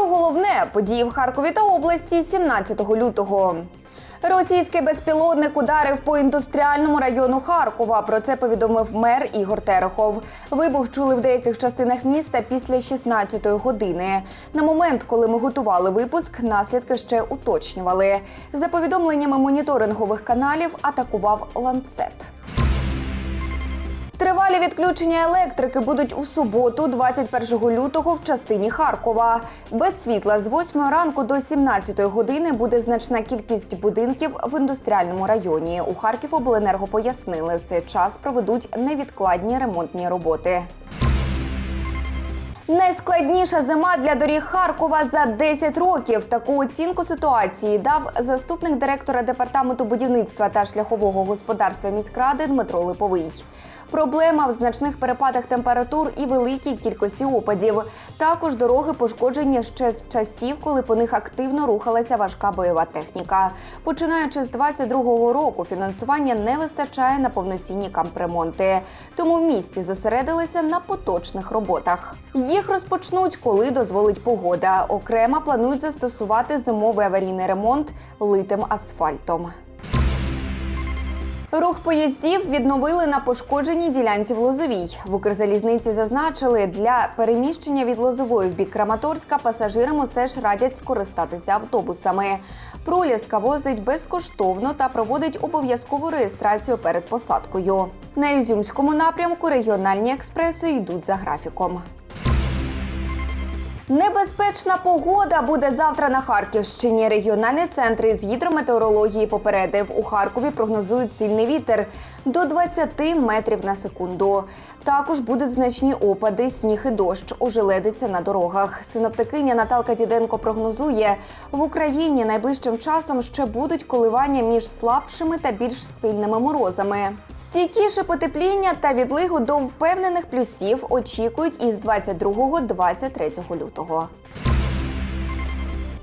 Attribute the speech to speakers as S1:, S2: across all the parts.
S1: Про головне події в Харкові та області 17 лютого. Російський безпілотник ударив по індустріальному району Харкова. Про це повідомив мер Ігор Терехов. Вибух чули в деяких частинах міста після 16-ї години. На момент, коли ми готували випуск, наслідки ще уточнювали. За повідомленнями моніторингових каналів, атакував ланцет. Тривалі відключення електрики будуть у суботу, 21 лютого, в частині Харкова. Без світла з 8 ранку до 17 години буде значна кількість будинків в індустріальному районі. У Харків обленерго пояснили, в цей час проведуть невідкладні ремонтні роботи. Найскладніша зима для доріг Харкова за 10 років. Таку оцінку ситуації дав заступник директора департаменту будівництва та шляхового господарства міськради Дмитро Липовий. Проблема в значних перепадах температур і великій кількості опадів. Також дороги пошкоджені ще з часів, коли по них активно рухалася важка бойова техніка. Починаючи з 22-го року, фінансування не вистачає на повноцінні кампремонти. Тому в місті зосередилися на поточних роботах. Їх розпочнуть, коли дозволить погода. Окремо планують застосувати зимовий аварійний ремонт литим асфальтом. Рух поїздів відновили на пошкодженій ділянці в Лозовій. В Укрзалізниці зазначили, для переміщення від Лозової в бік Краматорська пасажирам усе ж радять скористатися автобусами. Проліска возить безкоштовно та проводить обов'язкову реєстрацію перед посадкою. На Ізюмському напрямку регіональні експреси йдуть за графіком. Небезпечна погода буде завтра на Харківщині. Регіональний центр із гідрометеорології попередив. У Харкові прогнозують сильний вітер до 20 метрів на секунду. Також будуть значні опади, сніг і дощ, ожеледиться на дорогах. Синоптикиня Наталка Діденко прогнозує, в Україні найближчим часом ще будуть коливання між слабшими та більш сильними морозами. Стійкіше потепління та відлигу до впевнених плюсів очікують із 22-23 лютого.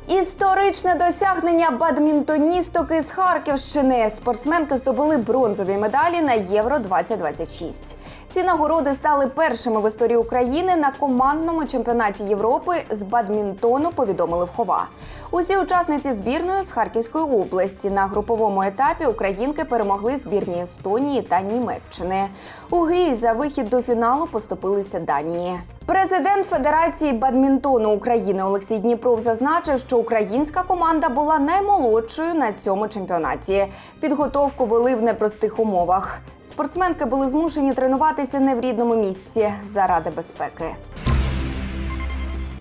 S1: Історичне досягнення бадмінтоністок із Харківщини. Спортсменки здобули бронзові медалі на Євро 2026 Ці нагороди стали першими в історії України на командному чемпіонаті Європи з бадмінтону. Повідомили в Хова. Усі учасниці збірної з Харківської області на груповому етапі українки перемогли збірні Естонії та Німеччини. У грі за вихід до фіналу поступилися Данії. Президент Федерації бадмінтону України Олексій Дніпров зазначив, що українська команда була наймолодшою на цьому чемпіонаті. Підготовку вели в непростих умовах. Спортсменки були змушені тренуватися не в рідному місці заради безпеки.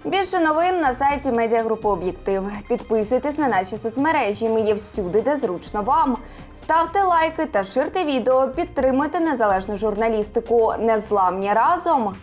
S1: Більше новин на сайті медіагрупи Об'єктив. Підписуйтесь на наші соцмережі. Ми є всюди, де зручно вам. Ставте лайки та ширте відео. Підтримуйте незалежну журналістику. Незламні разом.